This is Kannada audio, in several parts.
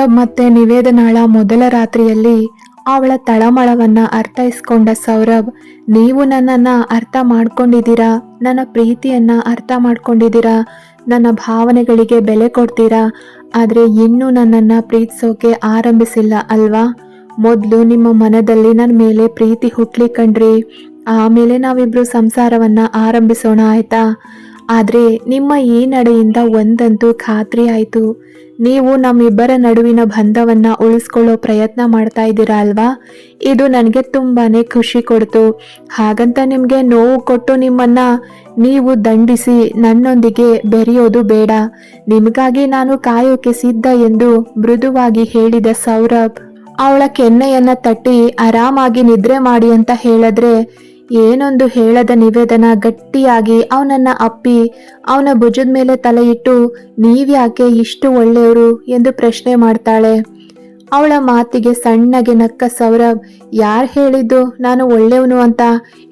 ಸೌರಭ್ ಮತ್ತೆ ನಿವೇದನಾಳ ಮೊದಲ ರಾತ್ರಿಯಲ್ಲಿ ಅವಳ ತಳಮಳವನ್ನ ಅರ್ಥೈಸ್ಕೊಂಡ ಸೌರಭ್, ನೀವು ನನ್ನನ್ನ ಅರ್ಥ ಮಾಡ್ಕೊಂಡಿದ್ದೀರಾ? ನನ್ನ ಪ್ರೀತಿಯನ್ನ ಅರ್ಥ ಮಾಡ್ಕೊಂಡಿದ್ದೀರಾ? ನನ್ನ ಭಾವನೆಗಳಿಗೆ ಬೆಲೆ ಕೊಡ್ತೀರಾ? ಆದರೆ ಇನ್ನೂ ನನ್ನನ್ನ ಪ್ರೀತಿಸೋಕೆ ಆರಂಭಿಸಿಲ್ಲ ಅಲ್ವಾ? ಮೊದಲು ನಿಮ್ಮ ಮನದಲ್ಲಿ ನನ್ನ ಮೇಲೆ ಪ್ರೀತಿ ಹುಟ್ಲಿ ಕಣ್ರಿ ಆಮೇಲೆ ನಾವಿಬ್ರು ಸಂಸಾರವನ್ನ ಆರಂಭಿಸೋಣ, ಆಯ್ತಾ? ಆದರೆ ನಿಮ್ಮ ಈ ನಡೆಯಿಂದ ಒಂದಂತೂ ಖಾತ್ರಿ ಆಯಿತು. ನೀವು ನಮ್ಮಿಬ್ಬರ ನಡುವಿನ ಬಂಧವನ್ನ ಉಳಿಸ್ಕೊಳ್ಳೋ ಪ್ರಯತ್ನ ಮಾಡ್ತಾ ಇದ್ದೀರಾ ಅಲ್ವಾ? ಇದು ನನಗೆ ತುಂಬಾ ಖುಷಿ ಕೊಡ್ತು. ಹಾಗಂತ ನಿಮಗೆ ನೋವು ಕೊಟ್ಟು ನಿಮ್ಮನ್ನ ನೀವು ದಂಡಿಸಿ ನನ್ನೊಂದಿಗೆ ಬೆರೆಯೋದು ಬೇಡ. ನಿಮಗಾಗಿ ನಾನು ಕಾಯೋಕೆ ಸಿದ್ಧ ಎಂದು ಮೃದುವಾಗಿ ಹೇಳಿದ ಸೌರಭ್, ಅವಳ ಕೆನ್ನೆಯನ್ನ ತಟ್ಟಿ ಆರಾಮಾಗಿ ನಿದ್ರೆ ಮಾಡಿ ಅಂತ ಹೇಳಿದ್ರೆ ಏನೊಂದು ಹೇಳದ ನಿವೇದನ ಗಟ್ಟಿಯಾಗಿ ಅವನನ್ನ ಅಪ್ಪಿ, ಅವನ ಭುಜದ ಮೇಲೆ ತಲೆ ಇಟ್ಟು ನೀವ್ಯಾಕೆ ಇಷ್ಟು ಒಳ್ಳೆಯವರು ಎಂದು ಪ್ರಶ್ನೆ ಮಾಡ್ತಾಳೆ. ಅವಳ ಮಾತಿಗೆ ಸಣ್ಣಗೆ ನಕ್ಕ ಸೌರಭ್, ಯಾರು ಹೇಳಿದ್ದು ನಾನು ಒಳ್ಳೆಯವನು ಅಂತ?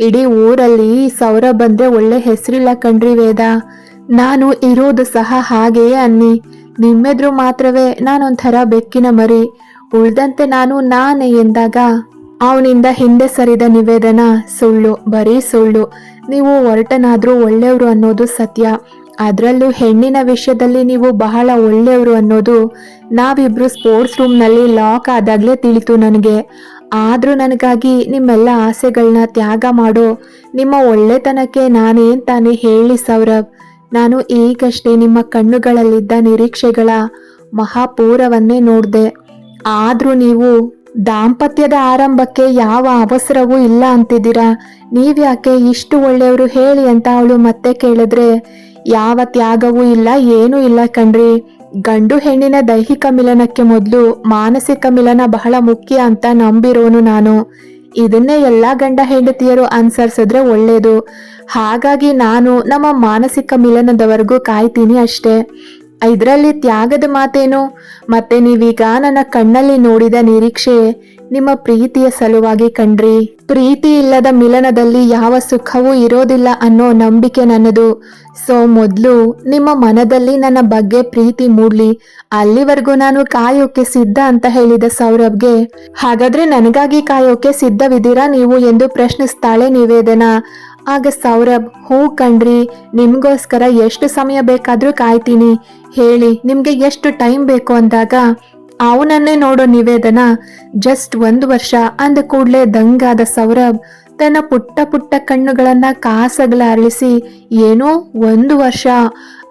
ಇಡೀ ಊರಲ್ಲಿ ಸೌರಭ್ ಬಂದ್ರೆ ಒಳ್ಳೆ ಹೆಸರಿಲ್ಲ ಕಣ್ರಿ ವೇದ. ನಾನು ಇರೋದು ಸಹ ಹಾಗೆಯೇ ಅನ್ನಿ. ನಿಮ್ಮೆದ್ರು ಮಾತ್ರವೇ ನಾನೊಂಥರ ಬೆಕ್ಕಿನ ಮರಿ. ಉಳ್ದಂತೆ ನಾನು ನಾನೇ ಎಂದಾಗ ಅವನಿಂದ ಹಿಂದೆ ಸರಿದ ನಿವೇದನ, ಸುಳ್ಳು, ಬರೀ ಸುಳ್ಳು. ನೀವು ಹೊರಟನಾದ್ರೂ ಒಳ್ಳೆಯವರು ಅನ್ನೋದು ಸತ್ಯ. ಅದರಲ್ಲೂ ಹೆಣ್ಣಿನ ವಿಷಯದಲ್ಲಿ ನೀವು ಬಹಳ ಒಳ್ಳೆಯವರು ಅನ್ನೋದು ನಾವಿಬ್ರು ಸ್ಪೋರ್ಟ್ಸ್ ರೂಮ್ನಲ್ಲಿ ಲಾಕ್ ಆದಾಗಲೇ ತಿಳಿತು ನನಗೆ. ಆದರೂ ನನಗಾಗಿ ನಿಮ್ಮೆಲ್ಲ ಆಸೆಗಳನ್ನ ತ್ಯಾಗ ಮಾಡೋ, ನಿಮ್ಮ ಒಳ್ಳೆತನಕ್ಕೆ ನಾನೇನು ತಾನೇ ಹೇಳಿ ಸೌರಭ್. ನಾನು ಈಗಷ್ಟೇ ನಿಮ್ಮ ಕಣ್ಣುಗಳಲ್ಲಿದ್ದ ನಿರೀಕ್ಷೆಗಳ ಮಹಾಪೂರವನ್ನೇ ನೋಡಿದೆ. ಆದರೂ ನೀವು ದಾಂಪತ್ಯದ ಆರಂಭಕ್ಕೆ ಯಾವ ಅವಸರವೂ ಇಲ್ಲ ಅಂತಿದ್ದೀರಾ? ನೀವ್ಯಾಕೆ ಇಷ್ಟು ಒಳ್ಳೆಯವರು ಹೇಳಿ ಅಂತ ಅವಳು ಮತ್ತೆ ಕೇಳಿದ್ರೆ, ಯಾವ ತ್ಯಾಗವೂ ಇಲ್ಲ, ಏನೂ ಇಲ್ಲ ಕಣ್ರಿ. ಗಂಡು ಹೆಣ್ಣಿನ ದೈಹಿಕ ಮಿಲನಕ್ಕೆ ಮೊದಲು ಮಾನಸಿಕ ಮಿಲನ ಬಹಳ ಮುಖ್ಯ ಅಂತ ನಂಬಿರೋನು ನಾನು. ಇದನ್ನೇ ಎಲ್ಲ ಗಂಡ ಹೆಂಡತಿಯರು ಅನುಸರಿಸಿದ್ರೆ ಒಳ್ಳೆಯದು ಹಾಗಾಗಿ ನಾನು ನಮ್ಮ ಮಾನಸಿಕ ಮಿಲನದವರೆಗೂ ಕಾಯ್ತೀನಿ ಅಷ್ಟೇ. ಇದರಲ್ಲಿ ತ್ಯಾಗದ ಮಾತೇನು? ಮತ್ತೆ ನೀವೀಗ ನನ್ನ ಕಣ್ಣಲ್ಲಿ ನೋಡಿದ ನಿರೀಕ್ಷೆ ನಿಮ್ಮ ಪ್ರೀತಿಯ ಸಲುವಾಗಿ ಕಣ್ರಿ. ಪ್ರೀತಿ ಇಲ್ಲದ ಮಿಲನದಲ್ಲಿ ಯಾವ ಸುಖವೂ ಇರೋದಿಲ್ಲ ಅನ್ನೋ ನಂಬಿಕೆ ನನ್ನದು. ಸೊ, ಮೊದಲು ನಿಮ್ಮ ಮನದಲ್ಲಿ ನನ್ನ ಬಗ್ಗೆ ಪ್ರೀತಿ ಮೂಡ್ಲಿ. ಅಲ್ಲಿವರೆಗೂ ನಾನು ಕಾಯೋಕೆ ಸಿದ್ಧ ಅಂತ ಹೇಳಿದ ಸೌರಭ್ಗೆ, ಹಾಗಾದ್ರೆ ನನಗಾಗಿ ಕಾಯೋಕೆ ಸಿದ್ಧವಿದ್ದೀರಾ ನೀವು ಎಂದು ಪ್ರಶ್ನಿಸ್ತಾಳೆ ನಿವೇದನ. ಆಗ ಸೌರಭ್, ಹೂ ಕಣ್ರಿ, ನಿಮ್ಗೋಸ್ಕರ ಎಷ್ಟು ಸಮಯ ಬೇಕಾದರೂ ಕಾಯ್ತೀನಿ. ಹೇಳಿ, ನಿಮ್ಗೆ ಎಷ್ಟು ಟೈಮ್ ಬೇಕು ಅಂದಾಗ, ಅವನನ್ನೇ ನೋಡೋ ನಿವೇದನ ಜಸ್ಟ್ ಒಂದು ವರ್ಷ ಅಂದ ಕೂಡಲೇ ದಂಗಾದ ಸೌರಭ್ ತನ್ನ ಪುಟ್ಟ ಪುಟ್ಟ ಕಣ್ಣುಗಳನ್ನ ಕಾಸಗಳ ಅರಳಿಸಿ, ಏನೋ ಒಂದು ವರ್ಷ,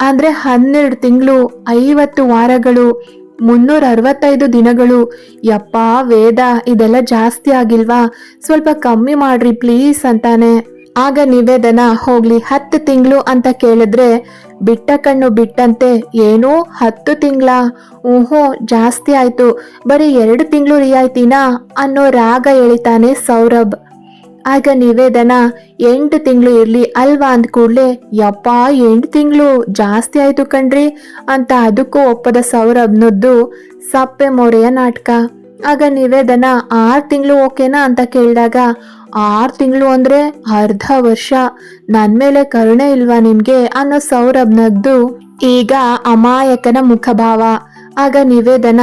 ಅಂದ್ರೆ ಹನ್ನೆರಡು ತಿಂಗಳು, ಐವತ್ತು ವಾರಗಳು, ಮುನ್ನೂರ ಅರವತ್ತೈದು ದಿನಗಳು, ಯಪ್ಪಾ ವೇದ, ಇದೆಲ್ಲ ಜಾಸ್ತಿ ಆಗಿಲ್ವಾ? ಸ್ವಲ್ಪ ಕಮ್ಮಿ ಮಾಡ್ರಿ ಪ್ಲೀಸ್ ಅಂತಾನೆ. ಆಗ ನಿವೇದನ ಹೋಗ್ಲಿ, ಹತ್ತು ತಿಂಗಳು ಅಂತ ಕೇಳಿದ್ರೆ ಬಿಟ್ಟ ಕಣ್ಣು ಬಿಟ್ಟಂತೆ, ಏನೋ ಹತ್ತು ತಿಂಗಳ? ಊಹೋ ಜಾಸ್ತಿ ಆಯ್ತು. ಬರೀ ಎರಡು ತಿಂಗಳು ರಿಯಾಯ್ತಿನಾ? ಅನ್ನೋ ರಾಗ ಎಳಿತಾನೆ ಸೌರಭ್. ಆಗ ನಿವೇದನ, ಎಂಟು ತಿಂಗಳು ಇರ್ಲಿ ಅಲ್ವಾ ಅಂದ ಕೂಡ್ಲೆ, ಯಪ್ಪ, ಎಂಟು ತಿಂಗಳು, ಜಾಸ್ತಿ ಆಯ್ತು ಕಣ್ರಿ ಅಂತ ಅದಕ್ಕೂ ಒಪ್ಪದ ಸೌರಭ್ನದ್ದು ಸಪ್ಪೆ ಮೊರೆಯ ನಾಟಕ. ಆಗ ನಿವೇದನ, ಆರು ತಿಂಗಳು ಓಕೆನಾ ಅಂತ ಕೇಳಿದಾಗ ಆರು ತಿಂಗಳು ಅಂದ್ರೆ ಅರ್ಧ ವರ್ಷ. ನನ್ ಮೇಲೆ ಕರುಣೆ ಇಲ್ವಾ ನಿಮ್ಗೆ? ಅನ್ನೋ ಸೌರಭ್ ನಗ್ದು ಈಗ ಅಮಾಯಕನ ಮುಖಭಾವ. ಆಗ ನಿವೇದನ,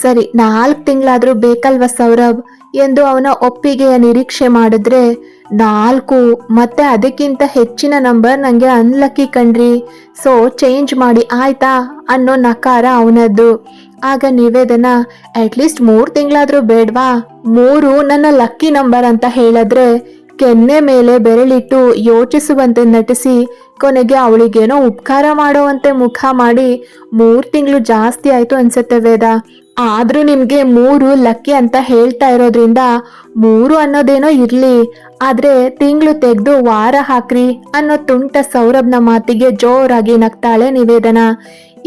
ಸರಿ, ನಾಲ್ಕು ತಿಂಗಳಾದ್ರೂ ಬೇಕಲ್ವಾ ಸೌರಭ್? ಎಂದು ಅವನ ಒಪ್ಪಿಗೆಯ ನಿರೀಕ್ಷೆ ಮಾಡಿದ್ರೆ, ನಾಲ್ಕು, ಮತ್ತೆ ಅದಕ್ಕಿಂತ ಹೆಚ್ಚಿನ ನಂಬರ್ ನನಗೆ ಅನ್ಲಕ್ಕಿ ಕಣ್ರಿ. ಸೊ ಚೇಂಜ್ ಮಾಡಿ ಆಯ್ತಾ? ಅನ್ನೋ ನಕಾರ ಅವನದ್ದು. ಆಗ ನಿವೇದನ ಅಟ್ಲೀಸ್ಟ್ ಮೂರು ತಿಂಗಳಾದ್ರೂ ಬೇಡ್ವಾ? ಮೂರು ನನ್ನ ಲಕ್ಕಿ ನಂಬರ್ ಅಂತ ಹೇಳಿದ್ರೆ ಕೆನ್ನೆ ಮೇಲೆ ಬೆರಳಿಟ್ಟು ಯೋಚಿಸುವಂತೆ ನಟಿಸಿ, ಕೊನೆಗೆ ಅವಳಿಗೇನೋ ಉಪಕಾರ ಮಾಡೋವಂತೆ ಮುಖ ಮಾಡಿ ಮೂರು ತಿಂಗಳು ಜಾಸ್ತಿ ಆಯ್ತು ಅನ್ಸುತ್ತೆ ವೇದ. ಆದ್ರೂ ನಿಮಗೆ ಮೂರು ಲಕ್ಕಿ ಅಂತ ಹೇಳ್ತಾ ಇರೋದ್ರಿಂದ ಮೂರು ಅನ್ನೋದೇನೋ ಇರ್ಲಿ. ಆದ್ರೆ ತಿಂಗಳು ತೆಗೆದು ವಾರ ಹಾಕ್ರಿ ಅನ್ನೋ ತುಂಟ ಸೌರಭ್ನ ಮಾತಿಗೆ ಜೋರಾಗಿ ನಗ್ತಾಳೆ ನಿವೇದನ.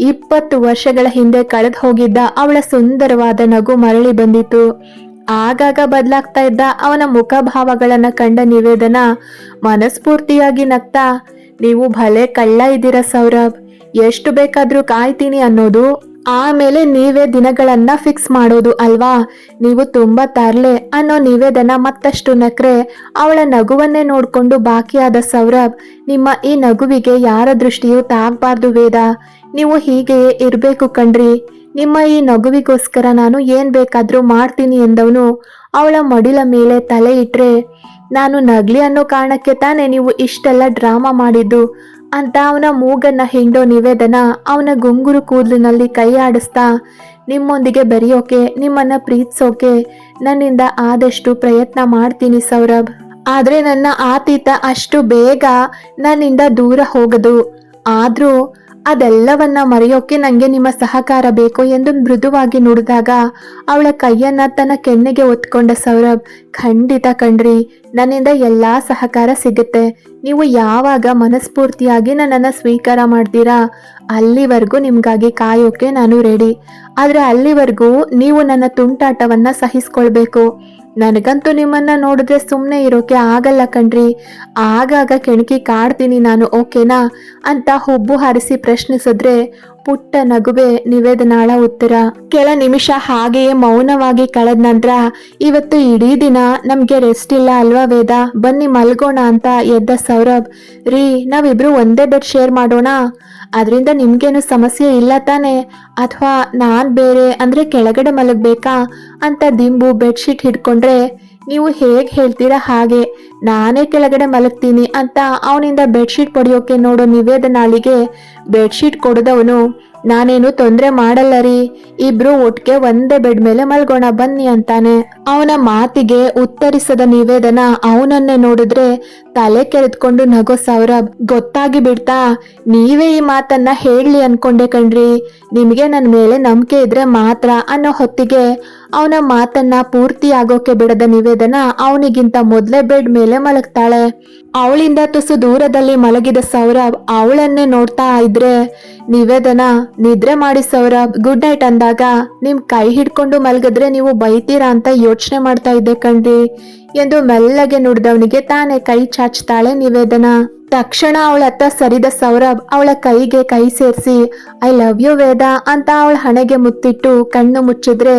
ಇಪ್ಪತ್ತು ವರ್ಷಗಳ ಹಿಂದೆ ಕಳೆದು ಹೋಗಿದ್ದ ಅವಳ ಸುಂದರವಾದ ನಗು ಮರಳಿ ಬಂದಿತು ಆಗಾಗ ಬದಲಾಗ್ತಾ ಇದ್ದ ಅವನ ಮುಖಭಾವಗಳನ್ನ ಕಂಡ ನಿವೇದನ ಮನಸ್ಫೂರ್ತಿಯಾಗಿ ನಗ್ತಾ, ನೀವು ಭಲೆ ಕಳ್ಳ ಇದ್ದೀರ ಸೌರಭ್? ಎಷ್ಟು ಬೇಕಾದ್ರೂ ಕಾಯ್ತೀನಿ ಅನ್ನೋದು. ಆಮೇಲೆ ನೀವೇ ದಿನಗಳನ್ನ ಫಿಕ್ಸ್ ಮಾಡೋದು ಅಲ್ವಾ? ನೀವು ತುಂಬಾ ತರ್ಲೆ ಅನ್ನೋ ನಿವೇದನ ಮತ್ತಷ್ಟು ನಕ್ರೆ, ಅವಳ ನಗುವನ್ನೇ ನೋಡಿಕೊಂಡು ಬಾಕಿಯಾದ ಸೌರಭ್, ನಿಮ್ಮ ಈ ನಗುವಿಗೆ ಯಾರ ದೃಷ್ಟಿಯೂ ತಾಗಬಾರ್ದು ವೇದ. ನೀವು ಹೀಗೆಯೇ ಇರಬೇಕು ಕಣ್ರಿ. ನಿಮ್ಮ ಈ ನಗುವಿಗೋಸ್ಕರ ನಾನು ಏನ್ ಬೇಕಾದ್ರೂ ಮಾಡ್ತೀನಿ ಎಂದವನು ಅವಳ ಮಡಿಲ ಮೇಲೆ ತಲೆ ಇಟ್ರೆ, ನಾನು ನಗ್ಲಿ ಅನ್ನೋ ಕಾರಣಕ್ಕೆ ತಾನೇ ನೀವು ಇಷ್ಟೆಲ್ಲ ಡ್ರಾಮಾ ಮಾಡಿದ್ದು ಅಂತ ಅವನ ಮೂಗನ್ನ ಹಿಂಡೋ ನಿವೇದನ ಅವನ ಗುಂಗುರು ಕೂದಲಿನಲ್ಲಿ ಕೈ ಆಡಿಸ್ತಾ, ನಿಮ್ಮೊಂದಿಗೆ ಬೆರೆಯೋಕೆ, ನಿಮ್ಮನ್ನ ಪ್ರೀತಿಸೋಕೆ ನನ್ನಿಂದ ಆದಷ್ಟು ಪ್ರಯತ್ನ ಮಾಡ್ತೀನಿ ಸೌರಭ್. ಆದ್ರೆ ನನ್ನ ಆತೀತ ಅಷ್ಟು ಬೇಗ ನನ್ನಿಂದ ದೂರ ಹೋಗದು. ಆದ್ರೂ ಅದೆಲ್ಲವನ್ನ ಮರೆಯೋಕೆ ನಂಗೆ ನಿಮ್ಮ ಸಹಕಾರ ಬೇಕು ಎಂದು ಮೃದುವಾಗಿ ನುಡಿದಾಗ ಅವಳ ಕೈಯನ್ನ ತನ್ನ ಕೆನ್ನೆಗೆ ಒತ್ಕೊಂಡ ಸೌರಭ್, ಖಂಡಿತ ಕಣ್ರಿ, ನನ್ನಿಂದ ಎಲ್ಲಾ ಸಹಕಾರ ಸಿಗುತ್ತೆ. ನೀವು ಯಾವಾಗ ಮನಸ್ಫೂರ್ತಿಯಾಗಿ ನನ್ನನ್ನು ಸ್ವೀಕಾರ ಮಾಡ್ತೀರಾ, ಅಲ್ಲಿವರೆಗೂ ನಿಮಗಾಗಿ ಕಾಯೋಕೆ ನಾನು ರೆಡಿ ಆದರೆ ಅಲ್ಲಿವರೆಗೂ ನೀವು ನನ್ನ ತುಂಟಾಟವನ್ನ ಸಹಿಸ್ಕೊಳ್ಬೇಕು. ನನಗಂತೂ ನಿಮ್ಮನ್ನ ನೋಡಿದ್ರೆ ಸುಮ್ಮನೆ ಇರೋಕೆ ಆಗಲ್ಲ ಕಣ್ರಿ. ಆಗಾಗ ಕೆಣಕಿ ಕಾಡ್ತೀನಿ ನಾನು, ಓಕೆನಾ? ಅಂತ ಹುಬ್ಬು ಹಾರಿಸಿ ಪ್ರಶ್ನಿಸಿದ್ರೆ ಪುಟ್ಟ ನಗುವೆ ನಿವೇದನಾಳ ಉತ್ತರ. ಕೆಲ ನಿಮಿಷ ಹಾಗೆಯೇ ಮೌನವಾಗಿ ಕಳೆದ ನಂತರ, ಇವತ್ತು ಇಡೀ ದಿನ ನಮ್ಗೆ ರೆಸ್ಟ್ ಇಲ್ಲ ಅಲ್ವಾ ವೇದ? ಬನ್ನಿ ಮಲ್ಗೋಣ ಅಂತ ಎದ್ದ ಸೌರಭ್. ರೀ, ನಾವಿಬ್ರು ಒಂದೇ ಬೆಡ್ ಶೇರ್ ಮಾಡೋಣ? ಅದರಿಂದ ನಿಮ್ಗೇನು ಸಮಸ್ಯೆ ಇಲ್ಲ ತಾನೆ? ಅಥವಾ ನಾನ್ ಬೇರೆ ಅಂದ್ರೆ ಕೆಳಗಡೆ ಮಲಗಬೇಕಾ? ಅಂತ ದಿಂಬು ಬೆಡ್ಶೀಟ್ ಹಿಡ್ಕೊಂಡ್ರೆ ನೀವು ಹೇಗೆ ಹೇಳ್ತೀರಾ ಹಾಗೆ, ನಾನೇ ಕೆಳಗಡೆ ಮಲಗ್ತೀನಿ ಅಂತ ಅವನಿಂದ ಬೆಡ್ಶೀಟ್ ಪಡೆಯೋಕೆ ನೋಡೋ ನಿವೇದನಾಳಿಗೆ ಬೆಡ್ಶೀಟ್ ಕೊಡದವನು, ನಾನೇನು ತೊಂದರೆ ಮಾಡಲ್ಲ ರೀ, ಇಬ್ರು ಒಟ್ಟಿಗೆ ಒಂದೇ ಬೆಡ್ ಮೇಲೆ ಮಲ್ಗೋಣ ಬನ್ನಿ ಅಂತಾನೆ. ಅವನ ಮಾತಿಗೆ ಉತ್ತರಿಸದ ನಿವೇದನ ಅವನನ್ನೇ ನೋಡಿದ್ರೆ ತಲೆ ಕೆರೆದ್ಕೊಂಡು ನಗೋ ಸೌರಭ್ ಗೊತ್ತಾಗಿ ಬಿಡ್ತಾ ನೀವೇ ಈ ಮಾತನ್ನ ಹೇಳಿ ಅನ್ಕೊಂಡೆ ಕಣ್ರಿ, ನಿಮಗೆ ನನ್ನ ಮೇಲೆ ನಂಬಿಕೆ ಇದ್ರೆ ಮಾತ್ರ ಅನ್ನೋ ಹೊತ್ತಿಗೆ ಅವನ ಮಾತನ್ನ ಪೂರ್ತಿ ಆಗೋಕೆ ಬಿಡದ ನಿವೇದನ ಅವನಿಗಿಂತ ಮೊದಲೇ ಬೆಡ್ ಮೇಲೆ ಮಲಗ್ತಾಳೆ. ಅವಳಿಂದ ತುಸು ದೂರದಲ್ಲಿ ಮಲಗಿದ ಸೌರಭ್ ಅವಳನ್ನೇ ನೋಡ್ತಾ ಇದ್ರೆ, ನಿವೇದನ, ನಿದ್ರೆ ಮಾಡಿ ಸೌರಭ್ ಗುಡ್ ನೈಟ್ ಅಂದಾಗ ನಿಮ್ ಕೈ ಹಿಡ್ಕೊಂಡು ಮಲಗಿದ್ರೆ ನೀವು ಬೈತೀರಾ ಅಂತ ಯೋಚನೆ ಮಾಡ್ತಾ ಇದ್ದೆ ಕಣ್ರಿ ಎಂದು ಮೆಲ್ಲಗೆ ನುಡಿದವನಿಗೆ ತಾನೇ ಕೈ ಚಾಚ್ತಾಳೆ ನಿವೇದನ. ತಕ್ಷಣ ಅವಳ ಹತ್ತ ಸರಿದ ಸೌರಭ್ ಅವಳ ಕೈಗೆ ಕೈ ಸೇರಿಸಿ, ಐ ಲವ್ ಯು ವೇದ ಅಂತ ಅವಳ ಹಣೆಗೆ ಮುತ್ತಿಟ್ಟು ಕಣ್ಣು ಮುಚ್ಚಿದ್ರೆ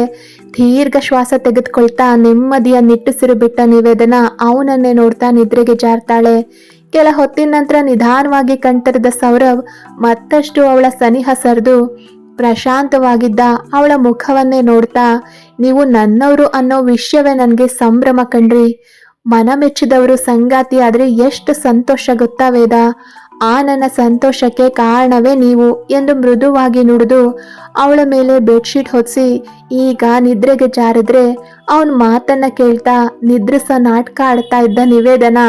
ದೀರ್ಘ ಶ್ವಾಸ ತೆಗೆದುಕೊಳ್ತಾ ನೆಮ್ಮದಿಯ ನಿಟ್ಟುಸಿರು ಬಿಟ್ಟ ನಿವೇದನ ಅವನನ್ನೇ ನೋಡ್ತಾ ನಿದ್ರೆಗೆ ಜಾರ್ತಾಳೆ. ಕೆಲ ಹೊತ್ತಿನ ನಂತರ ನಿಧಾನವಾಗಿ ಕಣ್ತರಿದ ಸೌರಭ್ ಮತ್ತಷ್ಟು ಅವಳ ಸನಿಹ ಸರಿದು ಪ್ರಶಾಂತವಾಗಿದ್ದ ಅವಳ ಮುಖವನ್ನೇ ನೋಡ್ತಾ, ನೀವು ನನ್ನವರು ಅನ್ನೋ ವಿಷಯವೇ ನನಗೆ ಸಂಭ್ರಮ ಕಣ್ರಿ. ಮನ ಮೆಚ್ಚಿದವರು ಸಂಗಾತಿ ಆದರೆ ಎಷ್ಟು ಸಂತೋಷ ಗೊತ್ತಾ ವೇದ? ಆ ನನ್ನ ಸಂತೋಷಕ್ಕೆ ಕಾರಣವೇ ನೀವು ಎಂದು ಮೃದುವಾಗಿ ನುಡಿದು ಅವಳ ಮೇಲೆ ಬೆಡ್ಶೀಟ್ ಹೊದಿಸಿ ಈಗ ನಿದ್ರೆಗೆ ಜಾರಿದ್ರೆ ಅವನ ಮಾತನ್ನ ಕೇಳ್ತಾ ನಿದ್ರಿಸ ನಾಟಕ ಆಡ್ತಾ ಇದ್ದ ನಿವೇದನ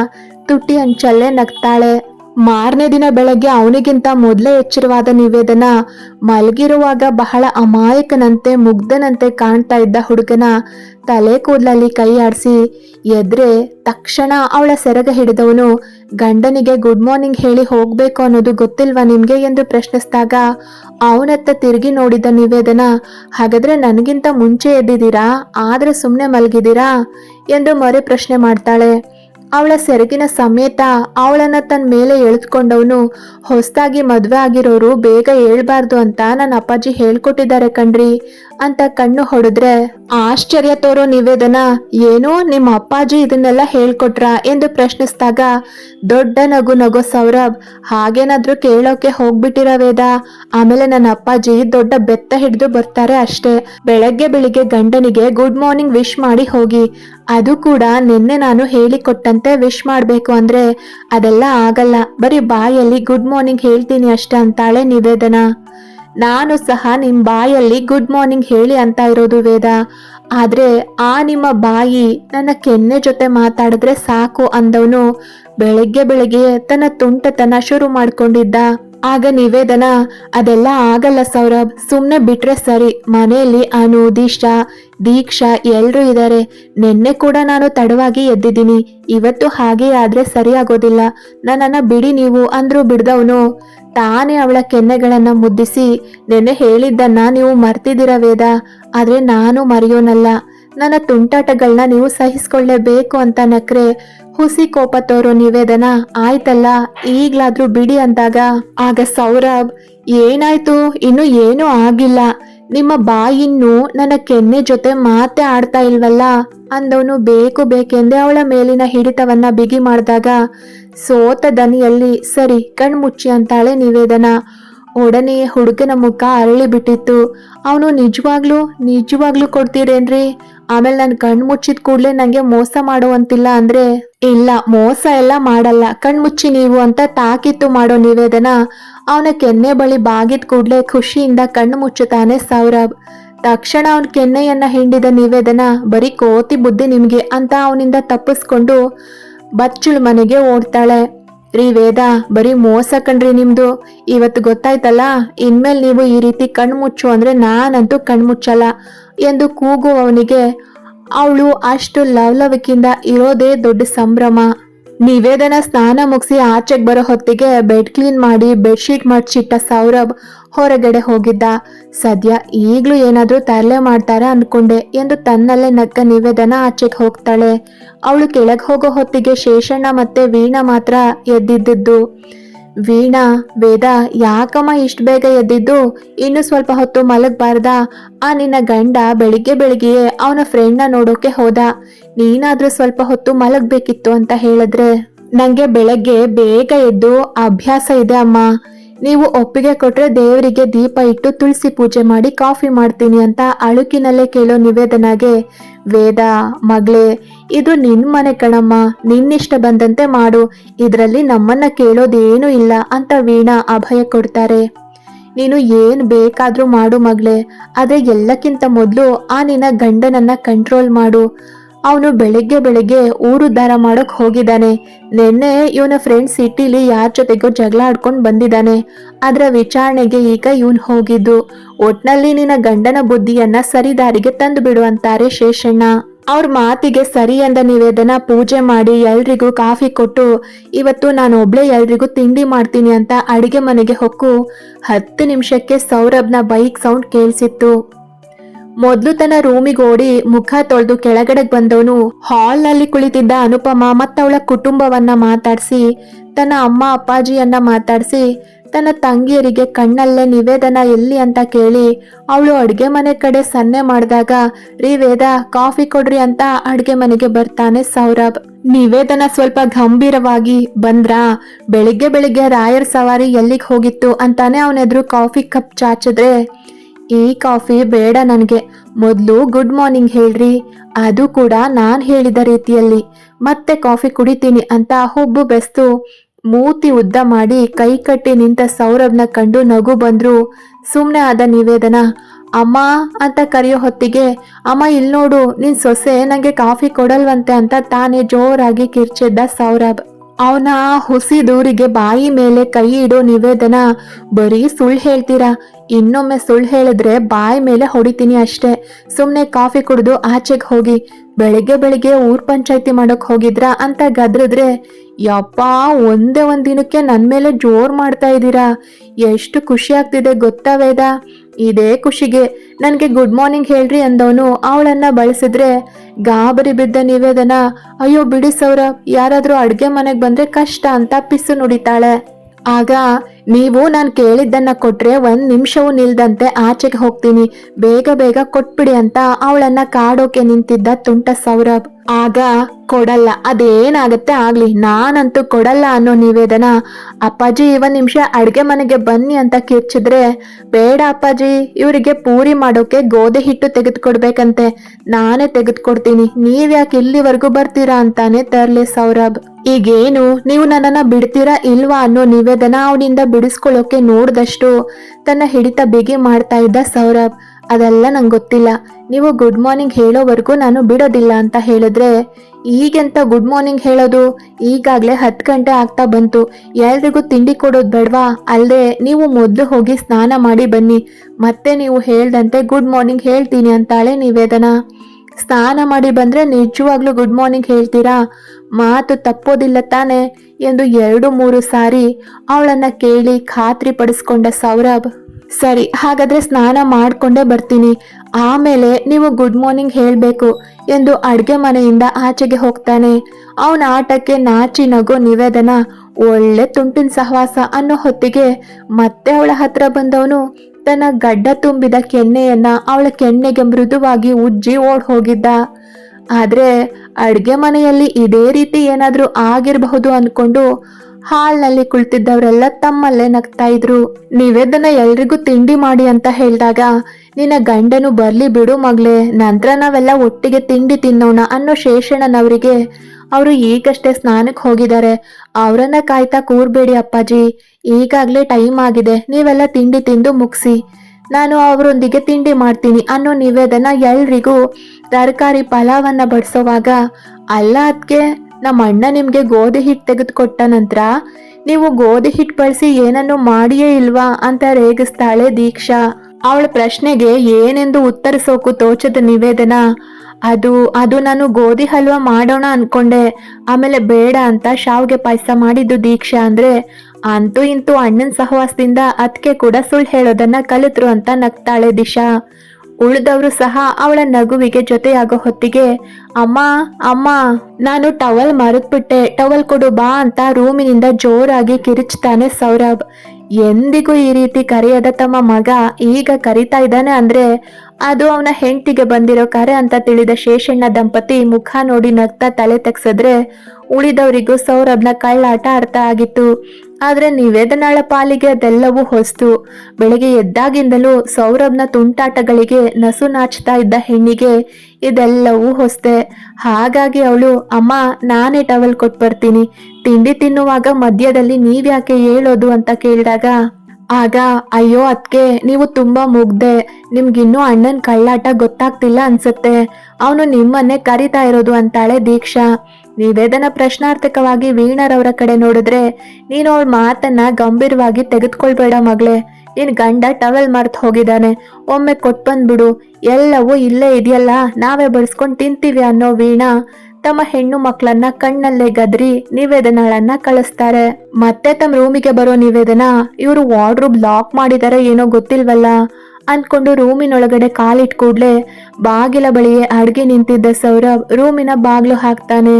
ತುಟಿ ಅಂಚಲ್ಲೇ ನಗ್ತಾಳೆ. ಮಾರನೇ ದಿನ ಬೆಳಗ್ಗೆ ಅವನಿಗಿಂತ ಮೊದಲೇ ಎಚ್ಚರವಾದ ನಿವೇದನ, ಮಲಗಿರುವಾಗ ಬಹಳ ಅಮಾಯಕನಂತೆ, ಮುಗ್ಧನಂತೆ ಕಾಣ್ತಾ ಇದ್ದ ಹುಡುಗನ ತಲೆ ಕೂದಲಲ್ಲಿ ಕೈ ಆಡಿಸಿ ಎದ್ರೆ ತಕ್ಷಣ ಅವಳ ಸೆರಗ ಹಿಡಿದವನು, ಗಂಡನಿಗೆ ಗುಡ್ ಮಾರ್ನಿಂಗ್ ಹೇಳಿ ಹೋಗ್ಬೇಕು ಅನ್ನೋದು ಗೊತ್ತಿಲ್ವಾ ನಿಮಗೆ ಎಂದು ಪ್ರಶ್ನಿಸಿದಾಗ, ಅವನತ್ತ ತಿರುಗಿ ನೋಡಿದ ನಿವೇದನ, ಹಾಗಾದ್ರೆ ನನಗಿಂತ ಮುಂಚೆ ಎದ್ದಿದ್ದೀರಾ? ಆದ್ರೆ ಸುಮ್ಮನೆ ಮಲಗಿದ್ದೀರಾ? ಎಂದು ಮರೆ ಪ್ರಶ್ನೆ ಮಾಡ್ತಾಳೆ. ಅವಳ ಸೆರಗಿನ ಸಮೇತ ಅವಳನ್ನ ತನ್ನ ಮೇಲೆ ಎಳೆದುಕೊಂಡವನು, ಹೊಸದಾಗಿ ಮದುವೆ ಆಗಿರೋರು ಬೇಗ ಹೇಳ್ಬಾರ್ದು ಅಂತ ನನ್ನ ಅಪ್ಪಾಜಿ ಹೇಳ್ಕೊಟ್ಟಿದ್ದಾರೆ ಕಣ್ರಿ ಅಂತ ಕಣ್ಣು ಹೊಡೆದ್ರೆ, ಆಶ್ಚರ್ಯ ತೋರೋ ನಿವೇದನ, ಏನೋ ನಿಮ್ಮ ಅಪ್ಪಾಜಿ ಇದನ್ನೆಲ್ಲ ಹೇಳ್ಕೊಟ್ರ? ಎಂದು ಪ್ರಶ್ನಿಸಿದಾಗ, ದೊಡ್ಡ ನಗು ನಗು ಸೌರಭ್, ಹಾಗೇನಾದ್ರೂ ಕೇಳೋಕೆ ಹೋಗ್ಬಿಟ್ಟಿರ ವೇದ? ಆಮೇಲೆ ನನ್ನ ಅಪ್ಪಾಜಿ ದೊಡ್ಡ ಬೆತ್ತ ಹಿಡಿದು ಬರ್ತಾರೆ ಅಷ್ಟೇ. ಬೆಳಗ್ಗೆ ಬೆಳಿಗ್ಗೆ ಗಂಡನಿಗೆ ಗುಡ್ ಮಾರ್ನಿಂಗ್ ವಿಶ್ ಮಾಡಿ ಹೋಗಿ. ಅದು ಕೂಡ ನಿನ್ನೆ ನಾನು ಹೇಳಿಕೊಟ್ಟಂತೆ. ವಿಶ್ ಮಾಡಬೇಕು ಅಂದ್ರೆ ಅದೆಲ್ಲ ಆಗಲ್ಲ. ಬರೀ ಬಾಯಲ್ಲಿ ಗುಡ್ ಮಾರ್ನಿಂಗ್ ಹೇಳ್ತೀನಿ ಅಷ್ಟೇ ಅಂತಾಳೆ ನಿವೇದನ. ನಾನು ಸಹ ನಿಮ್ಮ ಬಾಯಲ್ಲಿ ಗುಡ್ ಮಾರ್ನಿಂಗ್ ಹೇಳಿ ಅಂತ ಇರೋದು ವೇದ. ಆದ್ರೆ ಆ ನಿಮ್ಮ ಬಾಯಿ ನನ್ನ ಕೆನ್ನೆ ಜೊತೆ ಮಾತಾಡಿದ್ರೆ ಸಾಕು ಅಂದವನು ಬೆಳಗ್ಗೆ ಬೆಳಗ್ಗೆ ತನ್ನ ತುಂಟತನ ಶುರು ಮಾಡ್ಕೊಂಡಿದ್ದ. ಆಗ ನಿವೇದನ, ಅದೆಲ್ಲ ಆಗಲ್ಲ ಸೌರಭ್ ಸುಮ್ಮನೆ ಬಿಟ್ರೆ ಸರಿ. ಮನೆಯಲ್ಲಿ ಅನು ದೀಕ್ಷಾ ದೀಕ್ಷಾ ಎಲ್ಲರೂ ಇದ್ದಾರೆ ನಿನ್ನೆ ಕೂಡ ನಾನು ತಡವಾಗಿ ಎದ್ದಿದ್ದೀನಿ. ಇವತ್ತು ಹಾಗೆ ಆದ್ರೆ ಸರಿಯಾಗೋದಿಲ್ಲ. ನನ್ನನ್ನು ಬಿಡಿ ನೀವು ಅಂದ್ರು ಬಿಡ್ದವನು. ತಾನೇ ಅವಳ ಕೆನ್ನೆಗಳನ್ನ ಮುದ್ದಿಸಿ. ನೆನ್ನೆ ಹೇಳಿದ್ದನ್ನ ನೀವು ಮರ್ತಿದ್ದೀರ ವೇದ? ಆದ್ರೆ ನಾನು ಮರೆಯೋನಲ್ಲ. ನನ್ನ ತುಂಟಾಟಗಳನ್ನ ನೀವು ಸಹಿಸ್ಕೊಳ್ಳೇಬೇಕು ಅಂತ ನಕ್ರೆ, ಹುಸಿ ಕೋಪ ತೋರೋ ನಿವೇದನ ಆಯ್ತಲ್ಲ? ಈಗ್ಲಾದ್ರೂ ಬಿಡಿ ಅಂದಾಗ, ಆಗ ಸೌರಭ್, ಏನಾಯ್ತು? ಇನ್ನು ಏನೂ ಆಗಿಲ್ಲ. ನಿಮ್ಮ ಬಾಯಿನ್ನು ನನ್ನ ಕೆನ್ನೆ ಜೊತೆ ಮಾತೆ ಆಡ್ತಾ ಇಲ್ವಲ್ಲ? ಅಂದವನು ಬೇಕು ಬೇಕೆಂದೇ ಅವಳ ಮೇಲಿನ ಹಿಡಿತವನ್ನ ಬಿಗಿ ಮಾಡಿದಾಗ, ಸೋತ ದನಿಯಲ್ಲಿ, ಸರಿ, ಕಣ್ಮುಚ್ಚಿ ಅಂತಾಳೆ ನಿವೇದನ. ಒಡನೆ ಹುಡುಗನ ಮುಖ ಅರಳಿ ಬಿಟ್ಟಿತ್ತು. ಅವನು, ನಿಜವಾಗ್ಲೂ ನಿಜವಾಗ್ಲೂ ಕೊಡ್ತೀರೇನ್ರಿ? ಆಮೇಲೆ ನಾನು ಕಣ್ಣು ಮುಚ್ಚಿದ ಕೂಡಲೇ ನನಗೆ ಮೋಸ ಮಾಡುವಂತಿಲ್ಲ ಅಂದ್ರೆ? ಇಲ್ಲ, ಮೋಸ ಎಲ್ಲ ಮಾಡಲ್ಲ. ಕಣ್ಮುಚ್ಚಿ ನೀವು ಅಂತ ತಾಕಿತ್ತು ಮಾಡೋ ನಿವೇದನ. ಅವನ ಕೆನ್ನೆ ಬಳಿ ಬಾಗಿದ ಕೂಡಲೇ ಖುಷಿಯಿಂದ ಕಣ್ಣು ಮುಚ್ಚುತ್ತಾನೆ ಸೌರಭ್. ತಕ್ಷಣ ಅವನ ಕೆನ್ನೆಯನ್ನ ಹಿಂಡಿದ ನಿವೇದನ, ಬರೀ ಕೋತಿ ಬುದ್ಧಿ ನಿಮ್ಗೆ ಅಂತ ಅವನಿಂದ ತಪ್ಪಿಸ್ಕೊಂಡು ಬಚ್ಚುಳು ಮನೆಗೆ ಓಡ್ತಾಳೆ. ರೀ ವೇದ ಬರೀ ಮೋಸ ಕಣ್ರಿ ನಿಮ್ದು. ಇವತ್ತು ಗೊತ್ತಾಯ್ತಲ್ಲ, ಇನ್ಮೇಲೆ ನೀವು ಈ ರೀತಿ ಕಣ್ಣು ಮುಚ್ಚು ಅಂದ್ರೆ ನಾನಂತೂ ಕಣ್ಣು ಮುಚ್ಚಲ್ಲ ಎಂದು ಕೂಗುವವನಿಗೆ, ಅವಳು ಅಷ್ಟು ಲವಲವಿಕೆಯಿಂದ ಇರೋದೇ ದೊಡ್ಡ ಸಂಭ್ರಮ. ನಿವೇದನ ಸ್ನಾನ ಮುಗಿಸಿ ಆಚೆಗೆ ಬರೋ ಹೊತ್ತಿಗೆ ಬೆಡ್ ಕ್ಲೀನ್ ಮಾಡಿ ಬೆಡ್ಶೀಟ್ ಮಡ್ಚಿಟ್ಟ ಸೌರಭ್ ಹೊರಗಡೆ ಹೋಗಿದ್ದ. ಸದ್ಯ ಈಗಲೂ ಏನಾದರೂ ತರಲೆ ಮಾಡ್ತಾರೆ ಅನ್ಕೊಂಡೆ ಎಂದು ತನ್ನಲ್ಲೇ ನಕ್ಕ ನಿವೇದನ ಆಚೆಗೆ ಹೋಗ್ತಾಳೆ. ಅವಳು ಕೆಳಗೆ ಹೋಗೋ ಹೊತ್ತಿಗೆ ಶೇಷಣ್ಣ ಮತ್ತೆ ವೀಣಾ ಮಾತ್ರ ಎದ್ದಿದ್ದು. ವೀಣಾ, ವೇದ, ಯಾಕಮ್ಮ ಇಷ್ಟು ಬೇಗ ಎದ್ದಿದ್ದು? ಇನ್ನು ಸ್ವಲ್ಪ ಹೊತ್ತು ಮಲಗಬಾರ್ದ? ಆ ನಿನ್ನ ಗಂಡ ಬೆಳಿಗ್ಗೆ ಬೆಳಿಗ್ಗೆಯೇ ಅವನ ಫ್ರೆಂಡ್ನ ನೋಡೋಕೆ ಹೋದ. ನೀನಾದ್ರೂ ಸ್ವಲ್ಪ ಹೊತ್ತು ಮಲಗಬೇಕಿತ್ತು ಅಂತ ಹೇಳಿದ್ರೆ? ನಂಗೆ ಬೆಳಗ್ಗೆ ಬೇಗ ಎದ್ದು ಅಭ್ಯಾಸ ಇದೆ ಅಮ್ಮ. ನೀವು ಒಪ್ಪಿಗೆ ಕೊಟ್ರೆ ದೇವರಿಗೆ ದೀಪ ಇಟ್ಟು ತುಳಸಿ ಪೂಜೆ ಮಾಡಿ ಕಾಫಿ ಮಾಡ್ತೀನಿ ಅಂತ ಅಳುಕಿನಲ್ಲೇ ಕೇಳೋ ನಿವೇದನಾಗೆ. ವೇದ, ಮಗಳೇ ಇದು ನಿನ್ ಮನೆ ಕಣಮ್ಮ, ನಿನ್ನಿಷ್ಟ ಬಂದಂತೆ ಮಾಡು. ಇದರಲ್ಲಿ ನಮ್ಮನ್ನ ಕೇಳೋದೇನೂ ಇಲ್ಲ ಅಂತ ವೀಣಾ ಅಭಯ ಕೊಡ್ತಾರೆ. ನೀನು ಏನ್ ಬೇಕಾದ್ರೂ ಮಾಡು ಮಗಳೇ. ಆದ್ರೆ ಎಲ್ಲಕ್ಕಿಂತ ಮೊದಲು ಆ ನಿನ್ನ ಗಂಡನನ್ನ ಕಂಟ್ರೋಲ್ ಮಾಡು. ಅವನು ಬೆಳಿಗ್ಗೆ ಬೆಳಿಗ್ಗೆ ಊರು ದಾರ ಮಾಡೋಕ್ ಹೋಗಿದ್ದಾನೆ. ನಿನ್ನೆ ಇವನ ಫ್ರೆಂಡ್ ಸಿಟಿಲಿ ಯಾರ ಜೊತೆಗೋ ಜಗಳ ಆಡ್ಕೊಂಡು ಬಂದಿದ್ದಾನೆ. ಅದರ ವಿಚಾರಣೆಗೆ ಈಗ ಇವನ್ ಹೋಗಿದ್ದು. ಒಟ್ನಲ್ಲಿ ನಿನ್ನ ಗಂಡನ ಬುದ್ಧಿಯನ್ನ ಸರಿದಾರಿಗೆ ತಂದು ಬಿಡು ಅಂತಾರೆ ಶೇಷಣ್ಣ. ಅವ್ರ ಮಾತಿಗೆ ಸರಿ ಎಂದ ನಿವೇದನ ಪೂಜೆ ಮಾಡಿ ಎಲ್ರಿಗೂ ಕಾಫಿ ಕೊಟ್ಟು, ಇವತ್ತು ನಾನು ಒಬ್ಳೆ ಎಲ್ರಿಗೂ ತಿಂಡಿ ಮಾಡ್ತೀನಿ ಅಂತ ಅಡಿಗೆ ಮನೆಗೆ ಹೊಕ್ಕು. ಹತ್ತು ನಿಮಿಷಕ್ಕೆ ಸೌರಭ್ನ ಬೈಕ್ ಸೌಂಡ್ ಕೇಳಿಸಿತ್ತು. ಮೊದ್ಲು ತನ್ನ ರೂಮಿಗೆ ಓಡಿ ಮುಖ ತೊಳೆದು ಕೆಳಗಡೆ ಬಂದವನು, ಹಾಲ್ನಲ್ಲಿ ಕುಳಿತಿದ್ದ ಅನುಪಮ ಮತ್ತವಳ ಕುಟುಂಬವನ್ನ ಮಾತಾಡಿಸಿ, ತನ್ನ ಅಮ್ಮ, ಅಪ್ಪಾಜಿಯನ್ನ ಮಾತಾಡಿಸಿ ತನ್ನ ತಂಗಿಯರಿಗೆ ಕಣ್ಣಲ್ಲೇ ನಿವೇದನ ಎಲ್ಲಿ ಅಂತ ಕೇಳಿ ಅವಳು ಅಡುಗೆ ಮನೆ ಕಡೆ ಸನ್ನೆ ಮಾಡಿದಾಗ ರೀ ವೇದ ಕಾಫಿ ಕೊಡ್ರಿ ಅಂತ ಅಡುಗೆ ಮನೆಗೆ ಬರ್ತಾನೆ ಸೌರಭ್. ನಿವೇದನ ಸ್ವಲ್ಪ ಗಂಭೀರವಾಗಿ, ಬಂದ್ರಾ? ಬೆಳಿಗ್ಗೆ ಬೆಳಿಗ್ಗೆ ರಾಯರ್ ಸವಾರಿ ಎಲ್ಲಿಗೆ ಹೋಗಿತ್ತು? ಅಂತಾನೆ ಅವನೆದ್ರು ಕಾಫಿ ಕಪ್ ಚಾಚಿದ್ರೆ, ಈ ಕಾಫಿ ಬೇಡ ನನಗೆ. ಮೊದಲು ಗುಡ್ ಮಾರ್ನಿಂಗ್ ಹೇಳ್ರಿ. ಅದು ಕೂಡ ನಾನು ಹೇಳಿದ ರೀತಿಯಲ್ಲಿ. ಮತ್ತೆ ಕಾಫಿ ಕುಡಿತೀನಿ ಅಂತ ಹುಬ್ಬು ಬೆಸ್ತು. ಮೂತಿ ಉದ್ದ ಮಾಡಿ ಕೈ ಕಟ್ಟಿ ನಿಂತ ಸೌರಭ್ನ ಕಂಡು ನಗು ಬಂದ್ರು. ಸುಮ್ಮನೆ ಆದ ನಿವೇದನ, ಅಮ್ಮ ಅಂತ ಕರೆಯೋ ಹೊತ್ತಿಗೆ, ಅಮ್ಮ ಇಲ್ಲಿ ನೋಡು, ನಿನ್ ಸೊಸೆ ನಂಗೆ ಕಾಫಿ ಕೊಡಲ್ವಂತೆ ಅಂತ ತಾನೇ ಜೋರಾಗಿ ಕಿರ್ಚಿದ್ದ ಸೌರಭ್. ಅವನ ಹುಸಿ ದೂರಿಗೆ ಬಾಯಿ ಮೇಲೆ ಕೈ ಇಡೋ ನಿವೇದನ, ಬರೀ ಸುಳ್ಳು ಹೇಳ್ತೀರಾ? ಇನ್ನೊಮ್ಮೆ ಸುಳ್ಳು ಹೇಳಿದ್ರೆ ಬಾಯಿ ಮೇಲೆ ಹೊಡಿತೀನಿ ಅಷ್ಟೇ. ಸುಮ್ಮನೆ ಕಾಫಿ ಕುಡಿದು ಆಚೆಗೆ ಹೋಗಿ, ಬೆಳಿಗ್ಗೆ ಬೆಳಿಗ್ಗೆ ಊರ್ ಪಂಚಾಯತಿ ಮಾಡೋಕೆ ಹೋಗಿದ್ರಾ? ಅಂತ ಗದ್ರಿದ್ರೆ ಯಪ್ಪ, ಒಂದೇ ಒಂದು ದಿನಕ್ಕೆ ನನ್ನ ಮೇಲೆ ಜೋರ್ ಮಾಡ್ತಾ ಇದ್ದೀರಾ? ಎಷ್ಟು ಖುಷಿ ಆಗ್ತಿದೆ ಗೊತ್ತಾ ವೇದ? ಇದೇ ಖುಷಿಗೆ. ನನಗೆ ಗುಡ್ ಮಾರ್ನಿಂಗ್ ಹೇಳ್ರಿ ಅಂದವನು. ಅವಳನ್ನ ಬಳಸಿದ್ರೆ ಗಾಬರಿ ಬಿದ್ದ ನಿವೇದನ, ಅಯ್ಯೋ ಬಿಡಿ ಸೌರಭ್, ಯಾರಾದರೂ ಅಡುಗೆ ಮನೆಗೆ ಬಂದ್ರೆ ಕಷ್ಟ ಅಂತ ಪಿಸು ನುಡಿತಾಳೆ. ಆಗ ನೀವು ನಾನು ಕೇಳಿದ್ದನ್ನ ಕೊಟ್ರೆ ಒಂದ್ ನಿಮಿಷವೂ ನಿಲ್ದಂತೆ ಆಚೆಗೆ ಹೋಗ್ತೀನಿ. ಬೇಗ ಬೇಗ ಕೊಟ್ಬಿಡಿ ಅಂತ ಅವಳನ್ನ ಕಾಡೋಕೆ ನಿಂತಿದ್ದ ತುಂಟ ಸೌರಭ್. ಆಗ ಕೊಡಲ್ಲ, ಅದೇನಾಗತ್ತೆ ಆಗ್ಲಿ, ನಾನಂತೂ ಕೊಡಲ್ಲ ಅನ್ನೋ ನಿವೇದನ. ಅಪ್ಪಾಜಿ ಒಂದ್ ನಿಮಿಷ ಅಡ್ಗೆ ಮನೆಗೆ ಬನ್ನಿ ಅಂತ ಕಿರ್ಚಿದ್ರೆ, ಬೇಡ ಅಪ್ಪಾಜಿ, ಇವರಿಗೆ ಪೂರಿ ಮಾಡೋಕೆ ಗೋಧಿ ಹಿಟ್ಟು ತೆಗೆದುಕೊಡ್ಬೇಕಂತೆ. ನಾನೇ ತೆಗೆದುಕೊಡ್ತೀನಿ, ನೀವ್ಯಾಕೆ ಇಲ್ಲಿವರೆಗೂ ಬರ್ತೀರಾ ಅಂತಾನೆ ತರ್ಲೆ ಸೌರಭ್. ಈಗೇನು, ನೀವು ನನ್ನನ್ನ ಬಿಡ್ತೀರಾ ಇಲ್ವಾ ಅನ್ನೋ ನಿವೇದನ ಅವನಿಂದ ಬಿಡಿಸ್ಕೊಳ್ಳೋಕೆ ನೋಡ್ದಷ್ಟು ತನ್ನ ಹಿಡಿತ ಬಿಗಿ ಮಾಡ್ತಾ ಇದ್ದ ಸೌರಭ್, ಅದೆಲ್ಲ ನಂಗೆ ಗೊತ್ತಿಲ್ಲ. ನೀವು ಗುಡ್ ಮಾರ್ನಿಂಗ್ ಹೇಳೋವರೆಗೂ ನಾನು ಬಿಡೋದಿಲ್ಲ ಅಂತ ಹೇಳಿದ್ರೆ, ಈಗೆಂತ ಗುಡ್ ಮಾರ್ನಿಂಗ್ ಹೇಳೋದು? ಈಗಾಗಲೇ ಹತ್ತು ಗಂಟೆ ಆಗ್ತಾ ಬಂತು. ಎಲ್ರಿಗೂ ತಿಂಡಿ ಕೊಡೋದು ಬೇಡವಾ? ಅಲ್ಲದೆ ನೀವು ಮೊದಲು ಹೋಗಿ ಸ್ನಾನ ಮಾಡಿ ಬನ್ನಿ. ಮತ್ತೆ ನೀವು ಹೇಳ್ದಂತೆ ಗುಡ್ ಮಾರ್ನಿಂಗ್ ಹೇಳ್ತೀನಿ ಅಂತಾಳೆ ನಿವೇದನ. ಸ್ನಾನ ಮಾಡಿ ಬಂದರೆ ನಿಜವಾಗ್ಲೂ ಗುಡ್ ಮಾರ್ನಿಂಗ್ ಹೇಳ್ತೀರಾ? ಮಾತು ತಪ್ಪೋದಿಲ್ಲ ತಾನೆ ಎಂದು ಎರಡು ಮೂರು ಸಾರಿ ಅವಳನ್ನ ಕೇಳಿ ಖಾತ್ರಿ ಪಡಿಸ್ಕೊಂಡ ಸೌರಭ್, ಸರಿ, ಹಾಗಾದ್ರೆ ಸ್ನಾನ ಮಾಡಿಕೊಂಡೇ ಬರ್ತೀನಿ. ಆಮೇಲೆ ನೀವು ಗುಡ್ ಮಾರ್ನಿಂಗ್ ಹೇಳಬೇಕು ಎಂದು ಅಡುಗೆ ಮನೆಯಿಂದ ಆಚೆಗೆ ಹೋಗ್ತಾನೆ. ಅವನ ಆಟಕ್ಕೆ ನಾಚಿ ನಗೋ ನಿವೇದನ ಒಳ್ಳೆ ತುಂಟಿನ ಸಹವಾಸ ಅನ್ನೋ ಹೊತ್ತಿಗೆ ಮತ್ತೆ ಅವಳ ಹತ್ರ ಬಂದವನು ತನ್ನ ಗಡ್ಡ ತುಂಬಿದ ಕೆನ್ನೆಯನ್ನ ಅವಳ ಕೆನ್ನೆಗೆ ಮೃದುವಾಗಿ ಉಜ್ಜಿ ಓಡ್ ಹೋಗಿದ್ದ ಆದ್ರೆ ಅಡ್ಗೆ ಮನೆಯಲ್ಲಿ ಇದೇ ರೀತಿ ಏನಾದರೂ ಆಗಿರಬಹುದು ಅಂದ್ಕೊಂಡು ಹಾಲ್ನಲ್ಲಿ ಕುಳಿತಿದ್ದವರೆಲ್ಲ ತಮ್ಮಲ್ಲೇ ನಗ್ತಾ ಇದ್ರು. ನಿವೇದನ ಎಲ್ರಿಗೂ ತಿಂಡಿ ಮಾಡಿ ಅಂತ ಹೇಳಿದಾಗ, ನಿನ್ನ ಗಂಡನು ಬರ್ಲಿ ಬಿಡು ಮಗಳೇ ನಂತರ ನಾವೆಲ್ಲ ಒಟ್ಟಿಗೆ ತಿಂಡಿ ತಿನ್ನೋಣ ಅನ್ನೋ ಶೇಷಣ್ಣನವರಿಗೆ ಅವರು ಈಗಷ್ಟೇ ಸ್ನಾನಕ್ಕೆ ಹೋಗಿದ್ದಾರೆ. ಅವರನ್ನ ಕಾಯ್ತಾ ಕೂರ್ಬೇಡಿ ಅಪ್ಪಾಜಿ. ಈಗಾಗ್ಲೇ ಟೈಮ್ ಆಗಿದೆ, ನೀವೆಲ್ಲ ತಿಂಡಿ ತಿಂದು ಮುಗಿಸಿ. ನಾನು ಅವರೊಂದಿಗೆ ತಿಂಡಿ ಮಾಡ್ತೀನಿ ಅನ್ನೋ ನಿವೇದನ ಎಲ್ರಿಗೂ ತರಕಾರಿ ಪಲಾವನ್ನ ಬಡಿಸೋವಾಗ ಅಲ್ಲ ಅದಕ್ಕೆ ನಮ್ಮ ಅಣ್ಣ ನಿಮಗೆ ಗೋಧಿ ಹಿಟ್ಟು ತೆಗೆದುಕೊಟ್ಟ ನಂತರ ನೀವು ಗೋಧಿ ಹಿಟ್ಟು ಬಳಸಿ ಏನನ್ನು ಮಾಡಿಯೇ ಇಲ್ವಾ ಅಂತ ರೇಗಿಸ್ತಾಳೆ ದೀಕ್ಷಾ. ಅವಳ ಪ್ರಶ್ನೆಗೆ ಏನೆಂದು ಉತ್ತರಿಸೋಕು ತೋಚದ ನಿವೇದನ? ಅದು ಅದು ನಾನು ಗೋಧಿ ಹಲ್ವಾ ಮಾಡೋಣ ಅನ್ಕೊಂಡೆ. ಆಮೇಲೆ ಬೇಡ ಅಂತ ಶಾವ್ಗೆ ಪಾಯಸ ಮಾಡಿದ್ದು ದೀಕ್ಷಾ ಅಂದ್ರೆ, ಅಂತೂ ಇಂತೂ ಅಣ್ಣನ ಸಹವಾಸದಿಂದ ಅದಕ್ಕೆ ಕೂಡ ಸುಳ್ಳು ಹೇಳೋದನ್ನ ಕಲಿತರು ಅಂತ ನಗ್ತಾಳೆ ದಿಶಾ. ಉಳಿದವರು ಸಹ ಅವಳ ನಗುವಿಗೆ ಜೊತೆಯಾಗೋ ಹೊತ್ತಿಗೆ, ಅಮ್ಮ ಅಮ್ಮ, ನಾನು ಟವಲ್ ಮರೆತ್ಬಿಟ್ಟೆ, ಟವಲ್ ಕೊಡು ಬಾ ಅಂತ ರೂಮಿನಿಂದ ಜೋರಾಗಿ ಕಿರಿಚ್ತಾನೆ ಸೌರಭ್. ಎಂದಿಗೂ ಈ ರೀತಿ ಕರೆಯದ ತಮ್ಮ ಮಗ ಈಗ ಕರಿತಾ ಇದ್ದಾನೆ ಅಂದ್ರೆ, ಅದು ಅವನ ಹೆಂಡತಿಗೆ ಬಂದಿರೋ ಕರೆ ಅಂತ ತಿಳಿದ ಶೇಷಣ್ಣ ದಂಪತಿ ಮುಖ ನೋಡಿ ನಗ್ತಾ ತಲೆ ತೆಗ್ಸಿದ್ರೆ ಉಳಿದವರಿಗೂ ಸೌರಭ್ನ ಕಳ್ಳಾಟ ಅರ್ಥ ಆಗಿತ್ತು. ಆದರೆ ನಿವೇದನಾಳ ಪಾಲಿಗೆ ಅದೆಲ್ಲವೂ ಹೊಸ್ತು. ಬೆಳಗ್ಗೆ ಎದ್ದಾಗಿಂದಲೂ ಸೌರಭ್ನ ತುಂಟಾಟಗಳಿಗೆ ನಸು ನಾಚ್ತಾ ಇದ್ದ ಹೆಣ್ಣಿಗೆ ಇದೆಲ್ಲವೂ ಹೊಸ್ತೆ. ಹಾಗಾಗಿ ಅವಳು, ಅಮ್ಮ, ನಾನೇ ಟವಲ್ ಕೊಟ್ಟು ಬರ್ತೀನಿ ತಿಂಡಿ ತಿನ್ನುವಾಗ ಮಧ್ಯದಲ್ಲಿ ನೀವ್ಯಾಕೆ ಹೇಳೋದು ಅಂತ ಕೇಳಿದಾಗ, ಆಗ, ಅಯ್ಯೋ ಅದಕ್ಕೆ ನೀವು ತುಂಬಾ ಮುಗ್ದೆ. ನಿಮ್ಗಿನ್ನೂ ಅಣ್ಣನ ಕಳ್ಳಾಟ ಗೊತ್ತಾಗ್ತಿಲ್ಲ ಅನ್ಸುತ್ತೆ. ಅವನು ನಿಮ್ಮನ್ನೇ ಕರಿತಾ ಇರೋದು ಅಂತಾಳೆ ದೀಕ್ಷಾ. ನಿವೇದನ ಪ್ರಶ್ನಾರ್ಥಕವಾಗಿ ವೀಣರವರ ಕಡೆ ನೋಡಿದ್ರೆ, ನೀನು ಅವಳ ಮಾತನ್ನ ಗಂಭೀರವಾಗಿ ತೆಗೆದುಕೊಳ್ಬೇಡ ಮಗಳೇ. ನಿನ್ ಗಂಡ ಟವೆಲ್ ಮರ್ತ್ ಹೋಗಿದ್ದಾನೆ. ಒಮ್ಮೆ ಕೊಟ್ಬಂದ್ಬಿಡು ಎಲ್ಲವೂ ಇಲ್ಲೇ ಇದೆಯಲ್ಲ, ನಾವೇ ಬಡಿಸ್ಕೊಂಡು ತಿಂತೀವಿ ಅನ್ನೋ ವೀಣಾ ತಮ್ಮ ಹೆಣ್ಣು ಮಕ್ಕಳನ್ನ ಕಣ್ಣಲ್ಲೇ ಗದ್ರಿ ನಿವೇದನಗಳನ್ನ ಕಳಿಸ್ತಾರೆ. ಮತ್ತೆ ತಮ್ಮ ರೂಮಿಗೆ ಬರೋ ನಿವೇದನ, ಇವರು ವಾರ್ಡ್ರೂಮ್ ಲಾಕ್ ಮಾಡಿದಾರೆ ಏನೋ ಗೊತ್ತಿಲ್ವಲ್ಲ? ಅನ್ಕೊಂಡು ರೂಮಿನೊಳಗಡೆ ಕಾಲಿಟ್ ಕೂಡ್ಲೆ ಬಾಗಿಲ ಬಳಿಯೇ ಅಡ್ಗೆ ನಿಂತಿದ್ದ ಸೌರಭ್ ರೂಮಿನ ಬಾಗಿಲು ಹಾಕ್ತಾನೆ.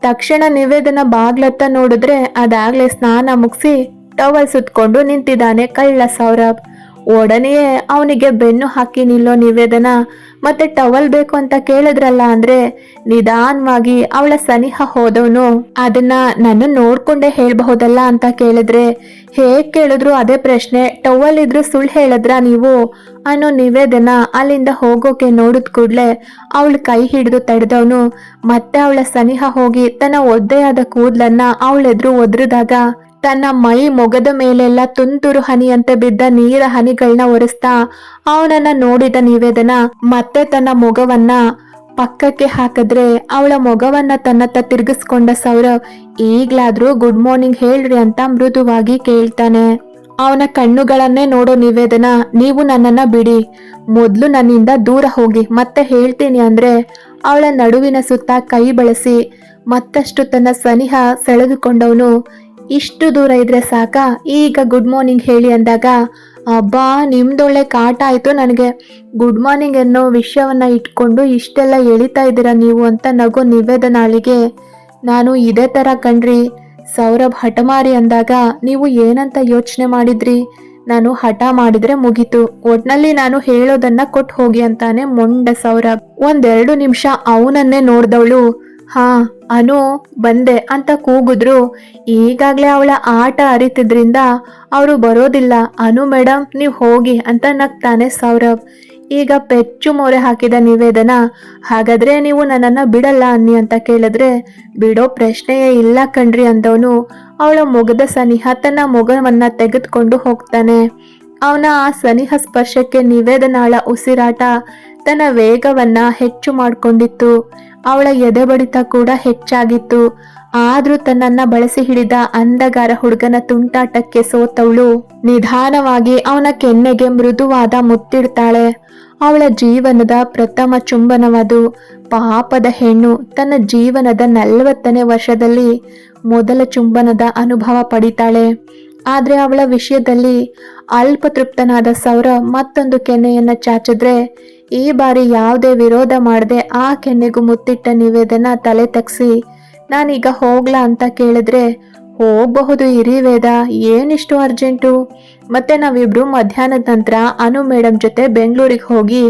ತಕ್ಷಣ ನಿವೇದನ ಬಾಗ್ಲತ್ತ ನೋಡಿದ್ರೆ ಅದಾಗ್ಲೇ ಸ್ನಾನ ಮುಗಿಸಿ ಟವಲ್ ಸುತ್ಕೊಂಡು ನಿಂತಿದ್ದಾನೆ ಕಳ್ಳ ಸೌರಭ್ ಒಡನೆಯೇ ಅವನಿಗೆ ಬೆನ್ನು ಹಾಕಿ ನಿಲ್ಲೋ ನಿವೇದನ ಮತ್ತೆ ಟವಲ್ ಬೇಕು ಅಂತ ಕೇಳಿದ್ರಲ್ಲ ಅಂದ್ರೆ ನಿಧಾನವಾಗಿ ಅವಳ ಸನಿಹ ಹೋದವನು. ಅದನ್ನ ನಾನು ನೋಡ್ಕೊಂಡೇ ಹೇಳ್ಬಹುದಲ್ಲ ಅಂತ ಕೇಳಿದ್ರೆ, ಹೇಗ್ ಕೇಳಿದ್ರು ಅದೇ ಪ್ರಶ್ನೆ ಟವಲ್ ಇದ್ರು ಸುಳ್ಳು ಹೇಳಿದ್ರ ನೀವು? ಅನ್ನೋ ನಿವೇದನ ಅಲ್ಲಿಂದ ಹೋಗೋಕೆ ನೋಡಿದ ಕೂಡ್ಲೆ ಅವಳ ಕೈ ಹಿಡಿದು ತಡೆದವನು. ಮತ್ತೆ ಅವಳ ಸನಿಹ ಹೋಗಿ ತನ್ನ ಒದ್ದೆಯಾದ ಕೂದಲನ್ನ ಅವಳೆದ್ರು ಒದ್ರದಾಗ ತನ್ನ ಮೈ ಮೊಗದ ಮೇಲೆಲ್ಲ ತುಂತುರು ಹನಿಯಂತೆ ಬಿದ್ದ ನೀರ ಹನಿಗಳನ್ನ ಒರೆಸ್ತಾ ಅವನನ್ನ ನೋಡಿದ ನಿವೇದನ ಮತ್ತೆ ತನ್ನ ಮೊಗವನ್ನ ಪಕ್ಕಕ್ಕೆ ಹಾಕಿದ್ರೆ ಅವಳ ಮೊಗವನ್ನ ತನ್ನತ್ತ ತಿರುಗಿಸ್ಕೊಂಡ ಸೌರವ್, ಈಗ್ಲಾದ್ರೂ ಗುಡ್ ಮಾರ್ನಿಂಗ್ ಹೇಳ್ರಿ ಅಂತ ಮೃದುವಾಗಿ ಕೇಳ್ತಾನೆ. ಅವನ ಕಣ್ಣುಗಳನ್ನೇ ನೋಡೋ ನಿವೇದನ, ನೀವು ನನ್ನನ್ನ ಬಿಡಿ. ಮೊದ್ಲು ನನ್ನಿಂದ ದೂರ ಹೋಗಿ, ಮತ್ತೆ ಹೇಳ್ತೀನಿ ಅಂದ್ರೆ ಅವಳ ನಡುವಿನ ಸುತ್ತ ಕೈ ಬಳಸಿ ಮತ್ತಷ್ಟು ತನ್ನ ಸನಿಹ ಸೆಳೆದುಕೊಂಡವನು. ಇಷ್ಟು ದೂರ ಇದ್ರೆ ಸಾಕ? ಈಗ ಗುಡ್ ಮಾರ್ನಿಂಗ್ ಹೇಳಿ ಅಂದಾಗ, ಅಬ್ಬಾ, ನಿಮ್ದೊಳ್ಳೆ ಕಾಟ ಆಯ್ತು ನನಗೆ. ಗುಡ್ ಮಾರ್ನಿಂಗ್ ಅನ್ನೋ ವಿಷಯವನ್ನ ಇಟ್ಕೊಂಡು ಇಷ್ಟೆಲ್ಲ ಎಳಿತಾ ಇದ್ದೀರಾ ನೀವು ಅಂತ ನಗೋ ನಿವೇದನಾಳಿಗೆ, ನಾನು ಇದೇ ಥರ ಕಣ್ರಿ. ಸೌರಭ್ ಹಠಮಾರಿ ಅಂದಾಗ, ನೀವು ಏನಂತ ಯೋಚನೆ ಮಾಡಿದ್ರಿ? ನಾನು ಹಠ ಮಾಡಿದ್ರೆ ಮುಗೀತು. ಒಟ್ನಲ್ಲಿ ನಾನು ಹೇಳೋದನ್ನ ಕೊಟ್ಟು ಹೋಗಿ ಅಂತಾನೆ ಮೊಂಡ ಸೌರಭ್. ಒಂದೆರಡು ನಿಮಿಷ ಅವನನ್ನೇ ನೋಡ್ದವಳು. ಹಾ, ಅನು, ಬಂದೆ ಅಂತ ಕೂಗಿದ್ರು. ಈಗಾಗ್ಲೇ ಅವಳ ಆಟ ಅರಿತಿದ್ರಿಂದ ಅವರು ಬರೋದಿಲ್ಲ. ಅನು ಮೇಡಮ್ ನೀವು ಹೋಗಿ ಅಂತ ನಗ್ತಾನೆ ಸೌರಭ್ ಈಗ ಪೆಚ್ಚು ಮೊರೆ ಹಾಕಿದ ನಿವೇದನ, ಹಾಗಾದ್ರೆ ನೀವು ನನ್ನನ್ನ ಬಿಡಲ್ಲ ಅನ್ನಿ ಅಂತ ಕೇಳಿದ್ರೆ, ಬಿಡೋ ಪ್ರಶ್ನೆಯೇ ಇಲ್ಲ ಕಣ್ರಿ ಅಂದವನು. ಅವಳ ಮೊಗದ ಸನಿಹ ತನ್ನ ಮೊಗವನ್ನ ತೆಗೆದುಕೊಂಡು ಹೋಗ್ತಾನೆ. ಅವನ ಆ ಸನಿಹ ಸ್ಪರ್ಶಕ್ಕೆ ನಿವೇದನಾಳ ಉಸಿರಾಟ ತನ್ನ ವೇಗವನ್ನ ಹೆಚ್ಚು ಮಾಡಿಕೊಂಡಿತ್ತು. ಅವಳ ಎದೆ ಬಡಿತ ಕೂಡ ಹೆಚ್ಚಾಗಿತ್ತು. ಆದ್ರೂ ತನ್ನನ್ನ ಬಳಸಿ ಹಿಡಿದ ಅಂದಗಾರ ಹುಡುಗನ ತುಂಟಾಟಕ್ಕೆ ಸೋತವಳು. ನಿಧಾನವಾಗಿ ಅವನ ಕೆನ್ನೆಗೆ ಮೃದುವಾದ ಮುತ್ತಿಡ್ತಾಳೆ. ಅವಳ ಜೀವನದ ಪ್ರಥಮ ಚುಂಬನವದು. ಪಾಪದ ಹೆಣ್ಣು ತನ್ನ ಜೀವನದ ನಲವತ್ತನೇ ವರ್ಷದಲ್ಲಿ ಮೊದಲ ಚುಂಬನದ ಅನುಭವ ಪಡಿತಾಳೆ. ಆದ್ರೆ ಅವಳ ವಿಷಯದಲ್ಲಿ ಅಲ್ಪ ತೃಪ್ತನಾದ ಸೌರ ಮತ್ತೊಂದು ಕೆನ್ನೆಯನ್ನ ಚಾಚಿದ್ರೆ, ಈ ಬಾರಿ ಯಾವುದೇ ವಿರೋಧ ಮಾಡದೆ ಆ ಕೆನ್ನೆಗೂ ಮುತ್ತಿಟ್ಟ ನಿವೇದನ ತಲೆ ತಗ್ಸಿ, ನಾನೀಗ ಹೋಗ್ಲಾ ಅಂತ ಕೇಳಿದ್ರೆ, ಹೋಗಬಹುದು ಇರಿ ವೇದ, ಏನಿಷ್ಟು ಅರ್ಜೆಂಟು? ಮತ್ತೆ ನಾವಿಬ್ರು ಮಧ್ಯಾಹ್ನದ ನಂತರ ಅನು ಮೇಡಮ್ ಜೊತೆ ಬೆಂಗಳೂರಿಗೆ ಹೋಗಿ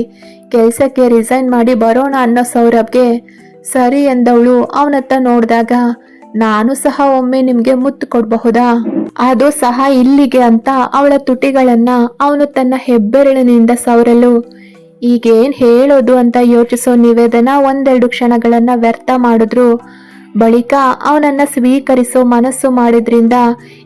ಕೆಲಸಕ್ಕೆ ರಿಸೈನ್ ಮಾಡಿ ಬರೋಣ ಅನ್ನೋ ಸೌರಭ್ಗೆ ಸರಿ ಎಂದವಳು. ಅವನತ್ತ ನೋಡಿದಾಗ ನಾನು ಸಹ ಒಮ್ಮೆ ನಿಮ್ಗೆ ಮುತ್ತು ಕೊಡಬಹುದಾ? ಅದು ಸಹ ಇಲ್ಲಿಗೆ ಅಂತ ಅವಳ ತುಟಿಗಳನ್ನ ಅವನು ತನ್ನ ಹೆಬ್ಬೆರಳಿನಿಂದ ಸವರಲು, ಈಗೇನ್ ಹೇಳೋದು ಅಂತ ಯೋಚಿಸೋ ನಿವೇದನ ಒಂದೆರಡು ಕ್ಷಣಗಳನ್ನ ವ್ಯರ್ಥ ಮಾಡಿದ್ರು. ಬಳಿಕ ಅವನನ್ನ ಸ್ವೀಕರಿಸೋ ಮನಸ್ಸು ಮಾಡಿದ್ರಿಂದ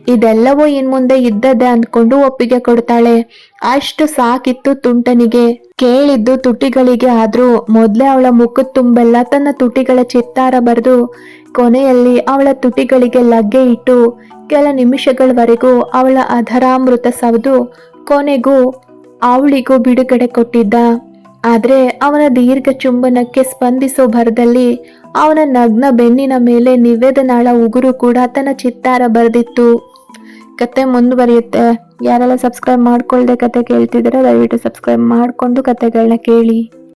ಇದೆಲ್ಲವೂ ಇನ್ಮುಂದೆ ಇದ್ದದೆ ಅಂದ್ಕೊಂಡು ಒಪ್ಪಿಗೆ ಕೊಡ್ತಾಳೆ. ಅಷ್ಟು ಸಾಕಿತ್ತು ತುಂಟನಿಗೆ. ಕೇಳಿದ್ದು ತುಟಿಗಳಿಗೆ ಆದ್ರೂ ಮೊದ್ಲೇ ಅವಳ ಮುಖದ ತುಂಬೆಲ್ಲ ತನ್ನ ತುಟಿಗಳ ಚಿತ್ತಾರ ಬರೆದು ಕೊನೆಯಲ್ಲಿ ಅವಳ ತುಟಿಗಳಿಗೆ ಲಗ್ಗೆ ಇಟ್ಟು ಕೆಲ ನಿಮಿಷಗಳವರೆಗೂ ಅವಳ ಅಧರಾಮೃತ ಸವದು ಕೊನೆಗೂ ಅವಳಿಗೂ ಬಿಡುಗಡೆ ಕೊಟ್ಟಿದ್ದ. ಆದರೆ ಅವನ ದೀರ್ಘ ಚುಂಬನಕ್ಕೆ ಸ್ಪಂದಿಸೋ ಭರದಲ್ಲಿ ಅವನ ನಗ್ನ ಬೆನ್ನಿನ ಮೇಲೆ ನಿವೇದನಾಳ ಉಗುರು ಕೂಡ ತನ್ನ ಚಿತ್ತಾರ ಬರೆದಿತ್ತು. ಕತೆ ಮುಂದುವರಿಯುತ್ತೆ. ಯಾರೆಲ್ಲ ಸಬ್ಸ್ಕ್ರೈಬ್ ಮಾಡ್ಕೊಳ್ಳದೆ ಕತೆ ಕೇಳ್ತಿದ್ರೆ, ದಯವಿಟ್ಟು ಸಬ್ಸ್ಕ್ರೈಬ್ ಮಾಡಿಕೊಂಡು ಕತೆಗಳನ್ನ ಕೇಳಿ.